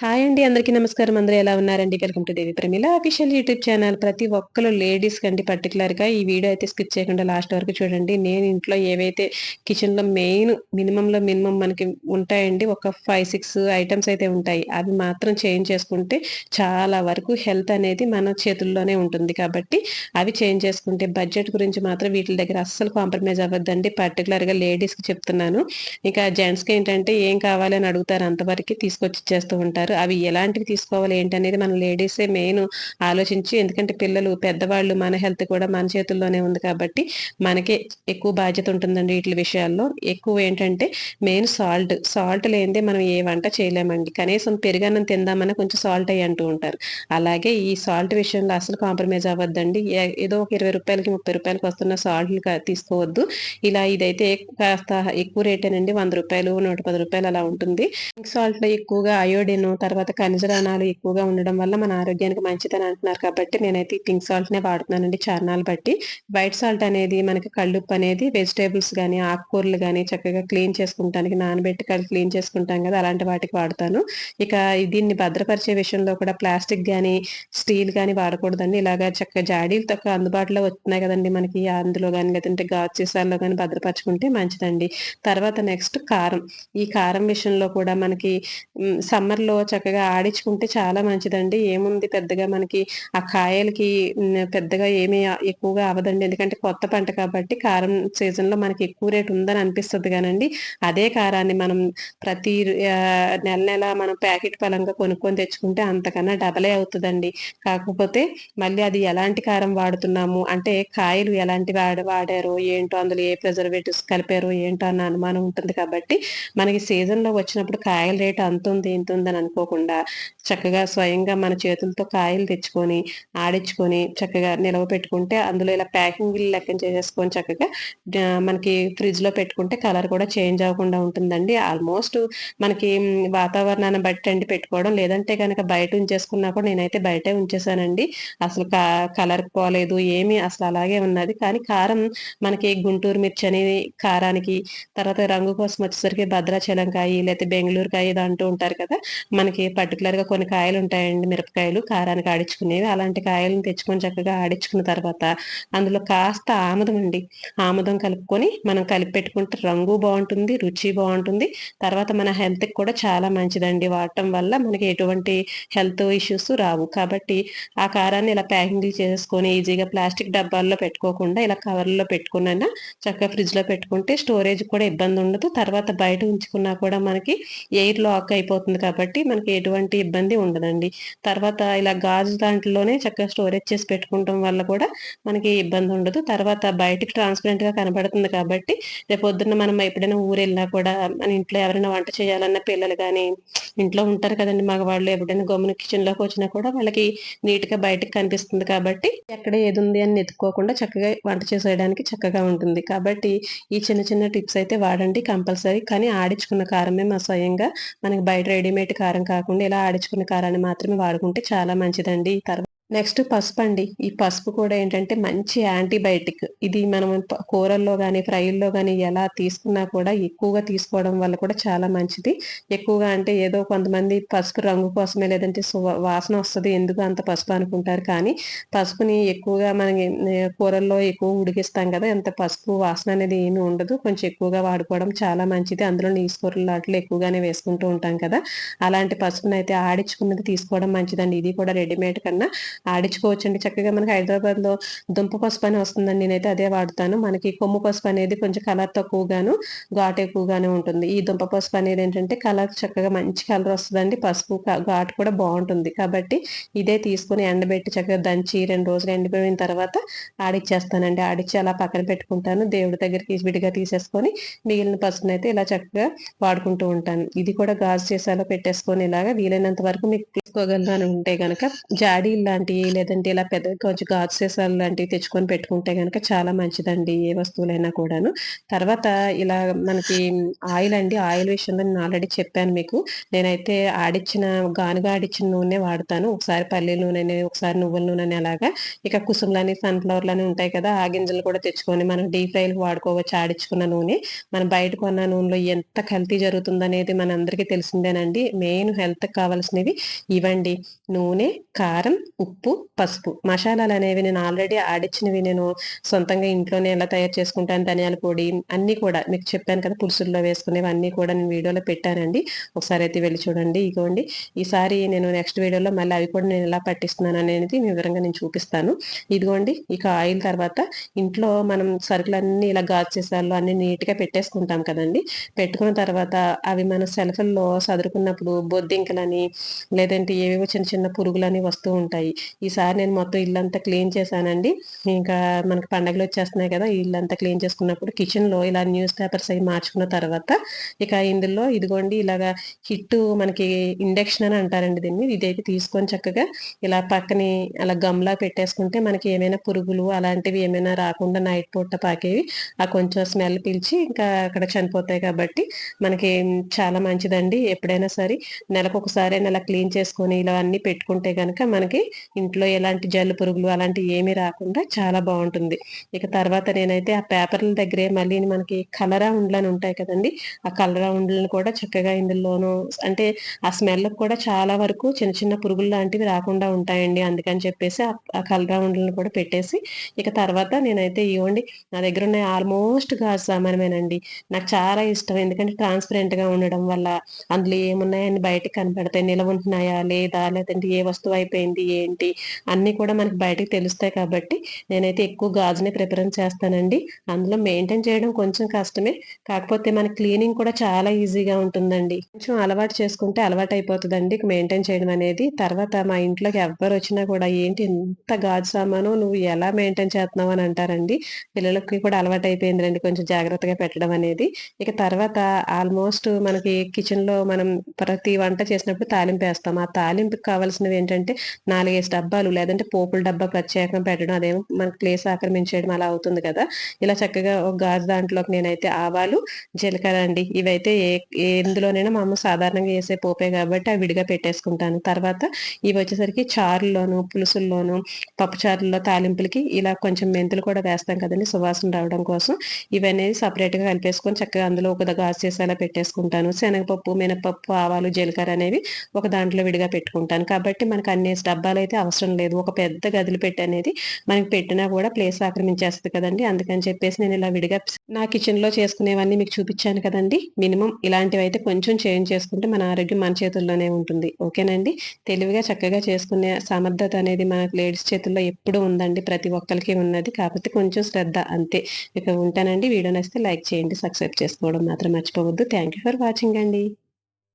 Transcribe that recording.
Hi అండి అందరికీ నమస్కారం. అందరూ ఎలా ఉన్నారండి? Welcome to Devi Pramila official YouTube channel ప్రతి ఒక్కరు లేడీస్ కండి పర్టికులర్గా ఈ వీడియో అయితే స్కిప్ చేయకుండా లాస్ట్ వరకు చూడండి. నేను ఇంట్లో ఏవైతే కిచెన్లో మెయిన్ మినిమంలో మినిమం మనకి ఉంటాయండి ఒక ఫైవ్ సిక్స్ ఐటమ్స్ అయితే ఉంటాయి. అవి మాత్రం చేంజ్ చేసుకుంటే చాలా వరకు హెల్త్ అనేది మన చేతుల్లోనే ఉంటుంది. కాబట్టి అవి చేంజ్ చేసుకుంటే బడ్జెట్ గురించి మాత్రం వీటి దగ్గర అస్సలు కాంప్రమైజ్ అవ్వద్దండి. పర్టికులర్గా లేడీస్కి చెప్తున్నాను. ఇంకా జెంట్స్కి ఏంటంటే ఏం కావాలని అడుగుతారు. అంతవరకు తీసుకొచ్చి చేస్తూ ఉంటారు. ఉంటారు అవి ఎలాంటివి తీసుకోవాలి? ఏంటనేది మన లేడీసే మెయిన్ ఆలోచించి ఎందుకంటే పిల్లలు పెద్దవాళ్ళు మన హెల్త్ కూడా మన చేతుల్లోనే ఉంది కాబట్టి మనకే ఎక్కువ బాధ్యత ఉంటుందండి వీటి విషయాల్లో. ఎక్కువ ఏంటంటే మెయిన్ సాల్ట్ సాల్ట్ లేనిదే మనం ఏ వంట చేయలేమండి. కనీసం పెరుగన్నం తిందామని కొంచెం సాల్ట్ అయ్యి అంటూ ఉంటారు. అలాగే ఈ సాల్ట్ విషయంలో అసలు కాంప్రమైజ్ అవ్వద్దండి. ఏదో ఒక ఇరవై రూపాయలకి ముప్పై రూపాయలకి వస్తున్న సాల్ట్ తీసుకోవద్దు. ఇలా ఇదైతే కాస్త ఎక్కువ రేటేనండి. వంద రూపాయలు నూట పది రూపాయలు అలా ఉంటుంది. సాల్ట్లో ఎక్కువగా అయోడిన్ తర్వాత ఖనిజరాణాలు ఎక్కువగా ఉండడం వల్ల మన ఆరోగ్యానికి మంచిదని అంటున్నారు. కాబట్టి నేనైతే పింక్ సాల్ట్ నే వాడుతున్నానండి చార్నాలు బట్టి. వైట్ సాల్ట్ అనేది మనకి కళ్ళుప్పు అనేది వెజిటేబుల్స్ కానీ ఆకుకూరలు కానీ చక్కగా క్లీన్ చేసుకుంటానికి నానబెట్టి క్లీన్ చేసుకుంటాం కదా అలాంటి వాటికి వాడతాను. ఇక దీన్ని భద్రపరిచే విషయంలో కూడా ప్లాస్టిక్ కానీ స్టీల్ కానీ వాడకూడదండి. ఇలాగా చక్కగా జాడీలు తక్కువ అందుబాటులో వస్తున్నాయి కదండి మనకి. అందులో కానీ లేదంటే గాజు సీసాల్లో కానీ భద్రపరచుకుంటే మంచిదండి. తర్వాత నెక్స్ట్ కారం. ఈ కారం విషయంలో కూడా మనకి సమ్మర్లో చక్కగా ఆడించుకుంటే చాలా మంచిదండి. ఏముంది పెద్దగా మనకి ఆ కాయలకి పెద్దగా ఏమీ ఎక్కువగా అవదండి. ఎందుకంటే కొత్త పంట కాబట్టి కారం సీజన్లో మనకి ఎక్కువ రేటు ఉందని అనిపిస్తుంది కానండి. అదే కారాన్ని మనం ప్రతి నెల నెల మనం ప్యాకెట్ పరంగా కొనుక్కొని తెచ్చుకుంటే అంతకన్నా డబలే అవుతుందండి. కాకపోతే మళ్ళీ అది ఎలాంటి కారం వాడుతున్నాము? అంటే కాయలు ఎలాంటి వాడ వాడారో ఏంటో అందులో ఏ ప్రిజర్వేటివ్స్ కలిపారో ఏంటో అన్న అనుమానం ఉంటుంది కాబట్టి మనకి సీజన్లో వచ్చినప్పుడు కాయల రేటు అంత ఉంది ఇంత ఉందని అనుకోకుండా చక్కగా స్వయంగా మన చేతులతో కాయలు తెచ్చుకొని ఆడించుకొని చక్కగా నిలవ పెట్టుకుంటే అందులో ఇలా ప్యాకింగ్ లెక్కన చేసేసుకొని చక్కగా మనకి ఫ్రిడ్జ్లో పెట్టుకుంటే కలర్ కూడా చేంజ్ అవ్వకుండా ఉంటుందండి. ఆల్మోస్ట్ మనకి వాతావరణాన్ని బట్టి అండి పెట్టుకోవడం. లేదంటే కనుక బయట ఉంచేసుకున్నా కూడా నేనైతే బయటే ఉంచేసానండి. అసలు కలర్ పోలేదు ఏమి అసలు అలాగే ఉన్నది. కానీ కారం మనకి గుంటూరు మిర్చి అనేది కారానికి తర్వాత రంగు కోసం వచ్చేసరికి భద్రాచలం కాయ లేకపోతే బెంగళూరు కాయ అంటూ ఉంటారు కదా మనకి పర్టికులర్గా కొన్ని కాయలు ఉంటాయండి మిరపకాయలు కారానికి ఆడించుకునేవి. అలాంటి కాయలను తెచ్చుకొని చక్కగా ఆడించుకున్న తర్వాత అందులో కాస్త ఆముదం అండి. ఆముదం కలుపుకొని మనం కలిపి పెట్టుకుంటే రంగు బాగుంటుంది రుచి బాగుంటుంది. తర్వాత మన హెల్త్కి కూడా చాలా మంచిదండి. వాడటం వల్ల మనకి ఎటువంటి హెల్త్ ఇష్యూస్ రావు. కాబట్టి ఆ కారాన్ని ఇలా ప్యాకింగ్ చేసుకొని ఈజీగా ప్లాస్టిక్ డబ్బాల్లో పెట్టుకోకుండా ఇలా కవర్లో పెట్టుకున్నా చక్కగా ఫ్రిడ్జ్లో పెట్టుకుంటే స్టోరేజ్ కూడా ఇబ్బంది ఉండదు. తర్వాత బయట ఉంచుకున్నా కూడా మనకి ఎయిర్ లాక్ అయిపోతుంది కాబట్టి మనకి ఎటువంటి ఇబ్బంది ఉండదండి. తర్వాత ఇలా గాజు దాంట్లోనే చక్కగా స్టోరేజ్ చేసి పెట్టుకోవటం వల్ల కూడా మనకి ఇబ్బంది ఉండదు. తర్వాత బయటకు ట్రాన్స్పరెంట్గా కనబడుతుంది కాబట్టి రేపు పొద్దున్న మనం ఎప్పుడైనా ఊరు వెళ్ళినా కూడా మన ఇంట్లో ఎవరైనా వంట చేయాలన్న పిల్లలు కానీ ఇంట్లో ఉంటారు కదండి మగవాళ్ళు ఎప్పుడైనా గమ్మున కిచెన్లోకి వచ్చినా కూడా వాళ్ళకి నీట్గా బయటకు కనిపిస్తుంది కాబట్టి ఎక్కడ ఏది ఉంది అని ఎత్తుకోకుండా చక్కగా వంట చేసేయడానికి చక్కగా ఉంటుంది. కాబట్టి ఈ చిన్న చిన్న టిప్స్ అయితే వాడండి కంపల్సరీ. కానీ ఆడించుకున్న కారమే మా స్వయంగా మనకి బయట రెడీమేడ్ కారం కాకుండా ఇలా ఆడించుకున్న కారాన్ని మాత్రమే వాడుకుంటే చాలా మంచిదండి. తర్వాత నెక్స్ట్ పసుపు అండి ఈ పసుపు కూడా ఏంటంటే మంచి యాంటీబయాటిక్. ఇది మనం కూరల్లో కానీ ఫ్రైల్లో కానీ ఎలా తీసుకున్నా కూడా ఎక్కువగా తీసుకోవడం వల్ల కూడా చాలా మంచిది. ఎక్కువగా అంటే ఏదో కొంతమంది పసుపు రంగు కోసమే లేదంటే వాసన వస్తుంది. ఎందుకు అంత పసుపు అనుకుంటారు? కానీ పసుపుని ఎక్కువగా మనం కూరల్లో ఎక్కువ ఉడికిస్తాం కదా ఎంత పసుపు వాసన అనేది ఏమి ఉండదు. కొంచెం ఎక్కువగా వాడుకోవడం చాలా మంచిది. అందులో నీసుకూరలు కూరలు ఎక్కువగానే వేసుకుంటూ ఉంటాం కదా. అలాంటి పసుపుని అయితే ఆడించుకున్నది తీసుకోవడం మంచిదండి. ఇది కూడా రెడీమేడ్ కన్నా ఆడించుకోవచ్చండి చక్కగా మనకి హైదరాబాద్లో దుంప పసుపు అని వస్తుందండి. నేనైతే అదే వాడతాను. మనకి కొమ్ము పసుపు అనేది కొంచెం కలర్ తక్కువగాను ఘాటు ఎక్కువగానే ఉంటుంది. ఈ దుంప పసుపు అనేది ఏంటంటే కలర్ చక్కగా మంచి కలర్ వస్తుందండి. పసుపు ఘాటు కూడా బాగుంటుంది. కాబట్టి ఇదే తీసుకుని ఎండబెట్టి చక్కగా దంచి రెండు రోజులు ఎండిపోయిన తర్వాత ఆడిచ్చేస్తానండి. ఆడిచ్చి అలా పక్కన పెట్టుకుంటాను. దేవుడి దగ్గరికి విడిగా తీసేసుకొని మిగిలిన పసుపుని అయితే ఇలా చక్కగా వాడుకుంటూ ఉంటాను. ఇది కూడా గాజు చేసాలో పెట్టేసుకొని ఇలాగా వీలైనంత వరకు మీకు చేసుకోగలను అని ఉంటే గనక జాడీ లాంటివి లేదంటే ఇలా పెద్ద కొంచెం గాజు సీసాలు లాంటివి తెచ్చుకొని పెట్టుకుంటే గనక చాలా మంచిదండి ఏ వస్తువులైనా కూడాను. తర్వాత ఇలా మనకి ఆయిల్ అండి ఆయిల్ విషయంలో నేను ఆల్రెడీ చెప్పాను మీకు. నేనైతే ఆడిచ్చిన గానుగా ఆడిచ్చిన నూనె వాడతాను. ఒకసారి పల్లె నూనె ఒకసారి నువ్వుల నూనె అలాగా. ఇక కుసుములని సన్ఫ్లవర్లని ఉంటాయి కదా ఆ గింజలు కూడా తెచ్చుకొని మనం డీప్ ఫ్రైలు వాడుకోవచ్చు ఆడించుకున్న నూనె. మనం బయట కొన్న నూనెలో ఎంత కల్తీ జరుగుతుందనేది మన అందరికీ తెలిసిందేనండి. మెయిన్ హెల్త్ కావాల్సినవి ఇవ్వండి. నూనె కారం ఉప్పు పసుపు. మసాలాలు అనేవి నేను ఆల్రెడీ ఆడిచ్చినవి నేను సొంతంగా ఇంట్లోనే ఎలా తయారు చేసుకుంటాను ధనియాల పొడి అన్నీ కూడా మీకు చెప్పాను కదా పులుసుల్లో వేసుకునేవి అన్నీ కూడా నేను వీడియోలో పెట్టానండి. ఒకసారి అయితే వెళ్ళి చూడండి. ఇగోండి. ఈసారి నేను నెక్స్ట్ వీడియోలో మళ్ళీ అవి కూడా నేను ఎలా పట్టిస్తున్నాను అనేది వివరంగా నేను చూపిస్తాను. ఇదిగోండి. ఇక ఆయిల్ తర్వాత ఇంట్లో మనం సరుకులన్నీ ఇలా గాజు చేసాల్లో అన్ని నీట్గా పెట్టేసుకుంటాం కదండి. పెట్టుకున్న తర్వాత అవి మన సెల్ఫల్లో సదురుకున్నప్పుడు బొద్దింకలని లేదంటే ఏవేవో చిన్న చిన్న పురుగులని వస్తూ ఉంటాయి. ఈసారి నేను మొత్తం ఇల్లంతా క్లీన్ చేశానండి. ఇంకా మనకి పండగలు వచ్చేస్తున్నాయి కదా ఇల్లంతా క్లీన్ చేసుకున్నప్పుడు కిచెన్లో ఇలా న్యూస్ పేపర్స్ అవి మార్చుకున్న తర్వాత ఇక ఇందులో ఇదిగోండి ఇలాగా హిట్ మనకి ఇండక్షన్ అని అంటారండి దీన్ని. ఇదైతే తీసుకొని చక్కగా ఇలా పక్కని అలా గమ్లా పెట్టేసుకుంటే మనకి ఏమైనా పురుగులు అలాంటివి ఏమైనా రాకుండా నైట్ పూట పాకేవి ఆ కొంచెం స్మెల్ పిలిచి ఇంకా అక్కడ చనిపోతాయి కాబట్టి మనకి చాలా మంచిదండి. ఎప్పుడైనా సరే నెలకు ఒకసారి నెల క్లీన్ చేసుకొని ఇలా అన్ని పెట్టుకుంటే కనుక మనకి ఇంట్లో ఎలాంటి జల్లు పురుగులు అలాంటివి ఏమీ రాకుండా చాలా బాగుంటుంది. ఇక తర్వాత నేనైతే ఆ పేపర్ల దగ్గరే మళ్ళీ మనకి కలరా ఉండలని ఉంటాయి కదండి. ఆ కలరా ఉండలను కూడా చక్కగా ఇందులోనూ అంటే ఆ స్మెల్ కూడా చాలా వరకు చిన్న చిన్న పురుగులు లాంటివి రాకుండా ఉంటాయండి. అందుకని చెప్పేసి ఆ కలరా ఉండ్లను కూడా పెట్టేసి ఇక తర్వాత నేనైతే ఇవ్వండి. నా దగ్గర ఉన్న ఆల్మోస్ట్ గాజు సామానమేనండి నాకు చాలా ఇష్టం. ఎందుకంటే ట్రాన్స్పరెంట్గా ఉండడం వల్ల అందులో ఏమున్నాయని బయటకు కనపడతాయి. నిలవ ఉంటున్నాయా? లేదా లేదంటే ఏ వస్తువు అయిపోయింది ఏంటి అన్ని కూడా మనకి బయటకు తెలుస్తాయి కాబట్టి నేనైతే ఎక్కువ గాజుని ప్రిఫరెన్స్ చేస్తానండి. అందులో మెయింటైన్ చేయడం కొంచెం కష్టమే. కాకపోతే మన క్లీనింగ్ కూడా చాలా ఈజీగా ఉంటుందండి. కొంచెం అలవాటు చేసుకుంటే అలవాటు అయిపోతుందండి మెయింటైన్ చేయడం అనేది. తర్వాత మా ఇంట్లోకి ఎవ్వరు వచ్చినా కూడా ఏంటి ఎంత గాజు సామాను నువ్వు ఎలా మెయింటైన్ చేస్తున్నావు అని అంటారండి. పిల్లలకి కూడా అలవాటు అయిపోయిందండి కొంచెం జాగ్రత్తగా పెట్టడం అనేది. ఇక తర్వాత ఆల్మోస్ట్ మనకి కిచెన్లో మనం ప్రతి వంట చేసినప్పుడు తాలింపు వేస్తాం. ఆ తాలింపుకి కావాల్సినవి ఏంటంటే నాలుగైదు డబ్బాలు లేదంటే పోపుల డబ్బా ప్రత్యేకంగా పెట్టడం అదేమో మనకి ప్లేస్ ఆక్రమించేయడం అలా అవుతుంది కదా. ఇలా చక్కగా ఒక గాజు దాంట్లోకి నేనైతే ఆవాలు జీలకర్ర అండి. ఇవైతే ఏ ఎందులోనైనా మా అమ్మ సాధారణంగా వేసే పోపే కాబట్టి అవి విడిగా పెట్టేసుకుంటాను. తర్వాత ఇవి వచ్చేసరికి చారుల్లోను పులుసుల్లోను పప్పు చారుల్లో తాలింపులకి ఇలా కొంచెం మెంతులు కూడా వేస్తాం కదండి సువాసన రావడం కోసం. ఇవన్నీ సపరేట్గా కలిపేసుకొని చక్కగా అందులో ఒక గాజు చేసేలా పెట్టేసుకుంటాను. శనగపప్పు మినపప్పు ఆవాలు జీలకర్ర అనేవి ఒక దాంట్లో విడిగా పెట్టుకుంటాను. కాబట్టి మనకు అన్ని డబ్బాలు అయితే అవసరం లేదు. ఒక పెద్ద గదిలు పెట్టి అనేది మనకి పెట్టినా కూడా ప్లేస్ ఆక్రమించేస్తుంది కదండి. అందుకని చెప్పేసి నేను ఇలా విడిగా నా కిచెన్లో చేసుకునేవన్నీ మీకు చూపించాను కదండి. మినిమం ఇలాంటివి అయితే కొంచెం చేంజ్ చేసుకుంటే మన ఆరోగ్యం మన చేతుల్లోనే ఉంటుంది. ఓకేనండి? తెలివిగా చక్కగా చేసుకునే సమర్థత అనేది మన లేడీస్ చేతుల్లో ఎప్పుడు ఉందండి. ప్రతి ఒక్కరికి ఉన్నది. కాకపోతే కొంచెం శ్రద్ధ అంతే. ఇక ఉంటానండి. వీడియో నచ్చితే లైక్ చేయండి. సబ్స్క్రైబ్ చేసుకోవడం మాత్రం మర్చిపోవద్దు. థ్యాంక్ యూ ఫర్ వాచింగ్ అండి.